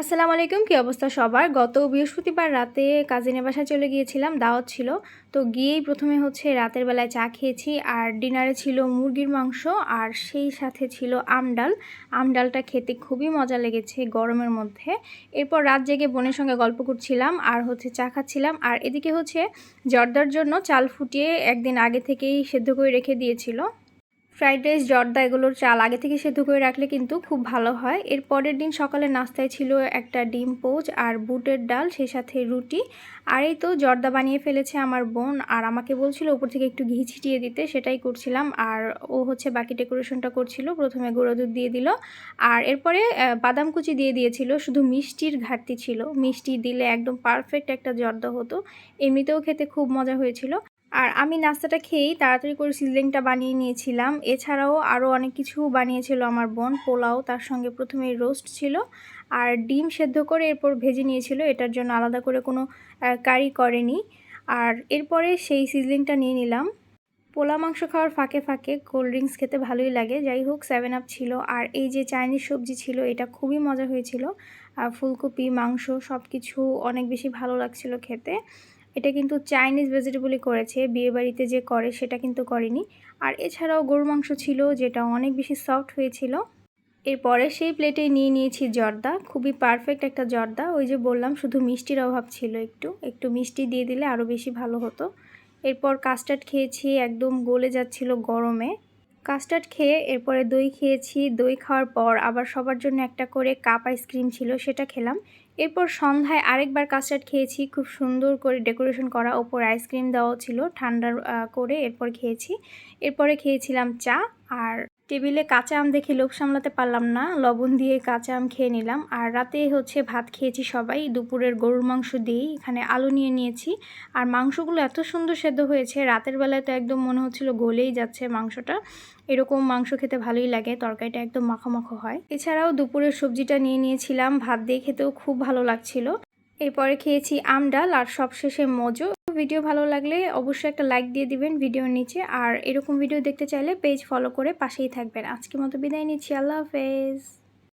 আসসালামু আলাইকুম, কী অবস্থা সবার? গত বৃহস্পতিবার রাতে কাজিনের বাসায় চলে গিয়েছিলাম, দাওয়াত ছিল। তো গিয়েই প্রথমে হচ্ছে রাতের বেলায় চা খেয়েছি, আর ডিনারে ছিল মুরগির মাংস, আর সেই সাথে ছিল আমডাল আমডালটা খেতে খুবই মজা লেগেছে গরমের মধ্যে। এরপর রাত জেগে বোনের সঙ্গে গল্প করছিলাম, আর হচ্ছে চা খাচ্ছিলাম, আর এদিকে হচ্ছে জর্দার জন্য চাল ফুটিয়ে একদিন আগে থেকেই সেদ্ধ করে রেখে দিয়েছিল। ফ্রাইড রাইস, জর্দা এগুলোর চাল আগে থেকে সেদ্ধ করে রাখলে কিন্তু খুব ভালো হয়। এর পরের দিন সকালে নাস্তায় ছিল একটা ডিম পোচ আর বুটের ডাল, সেই সাথে রুটি। আর এই তো জর্দা বানিয়ে ফেলেছে আমার বোন আর আমাকে বলছিল উপর থেকে একটু ঘি ছিটিয়ে দিতে, সেটাই করছিলাম। আর ও হচ্ছে বাকি ডেকোরেশনটা করছিল, প্রথমে গুঁড়ো দুধ দিয়ে দিল। আর এরপরে বাদাম কুচি দিয়ে দিয়েছিল, শুধু মিষ্টির ঘাটতি ছিল। মিষ্টি দিলে একদম পারফেক্ট একটা জর্দা হতো। এমনিতেও খেতে খুব মজা হয়েছিল। আর আমি নাস্তাটা খেয়েই তাড়াতাড়ি করে সিজলিংটা বানিয়ে নিয়েছিলাম। এছাড়াও আরও অনেক কিছু বানিয়েছিল আমার বোন। পোলাও, তার সঙ্গে প্রথমে রোস্ট ছিল আর ডিম সেদ্ধ করে এরপর ভেজে নিয়েছিল। এটার জন্য আলাদা করে কোনো কারি করেনি। আর এরপরে সেই সিজলিংটা নিয়ে নিলাম। পোলা মাংস খাওয়ার ফাঁকে ফাঁকে কোল্ড ড্রিঙ্কস খেতে ভালোই লাগে। যাই হোক সেভেন আপ ছিল। আর এই যে চাইনিজ সবজি ছিল, এটা খুবই মজা হয়েছিল। আর ফুলকপি, মাংস সব কিছু অনেক বেশি ভালো লাগছিল খেতে। এটা কিন্তু চাইনিজ ভেজিটেবলই করেছে বিয়েবাড়িতে যে করে সেটা কিন্তু করেনি। আর এছাড়াও গরু মাংস ছিল, যেটা অনেক বেশি সফট হয়েছিল। এরপরে সেই প্লেটে নিয়ে নিয়েছি জর্দা, খুবই পারফেক্ট একটা জর্দা। ওই যে বললাম, শুধু মিষ্টির অভাব ছিল একটু একটু মিষ্টি দিয়ে দিলে আরও বেশি ভালো হতো। এরপর কাস্টার্ড খেয়েছি, একদম গলে যাচ্ছিল গরমে। কাস্টার্ড খেয়ে এরপরে দই খেয়েছি, দই খাওয়ার পর আবার সবার জন্য একটা করে কাপ আইসক্রিম ছিল, সেটা খেলাম। এরপর সন্ধ্যায় আরেকবার কাস্টার্ড খেয়েছি, খুব সুন্দর করে ডেকোরেশন করা, ওপর আইসক্রিম দেওয়া ছিল, ঠান্ডার করে এরপর খেয়েছি। এরপরে খেয়েছিলাম চা আর টেবিলে কাঁচা আম দেখে লোভ সামলাতে পারলাম না। লবণ দিয়ে কাঁচা আম খেয়ে নিলাম। আর রাতে হচ্ছে ভাত খেয়েছি সবাই। দুপুরের গরুর মাংস দিয়েই এখানে আলু নিয়ে নিয়েছি। আর মাংসগুলো এত সুন্দর সেদ্ধ হয়েছে, রাতের বেলায় তো একদম মনে হচ্ছিল গলেই যাচ্ছে মাংসটা। এরকম মাংস খেতে ভালোই লাগে, তরকারিটা একদম মাখো মাখো হয়। এছাড়াও দুপুরের সবজিটা নিয়ে নিয়েছিলাম। ভাত দিয়ে খেতেও খুব ভালো লাগছিল। এরপরে খেয়েছি আম ডাল আর সবশেষে মজো। ভিডিও ভালো লাগলে অবশ্যই একটা লাইক দিয়ে দিবেন ভিডিওর নিচে। আর এরকম ভিডিও দেখতে চাইলে পেজ ফলো করে পাশেই থাকবেন। আজকে মতো বিদায় নিচ্ছি। আল্লাহ হাফেজ।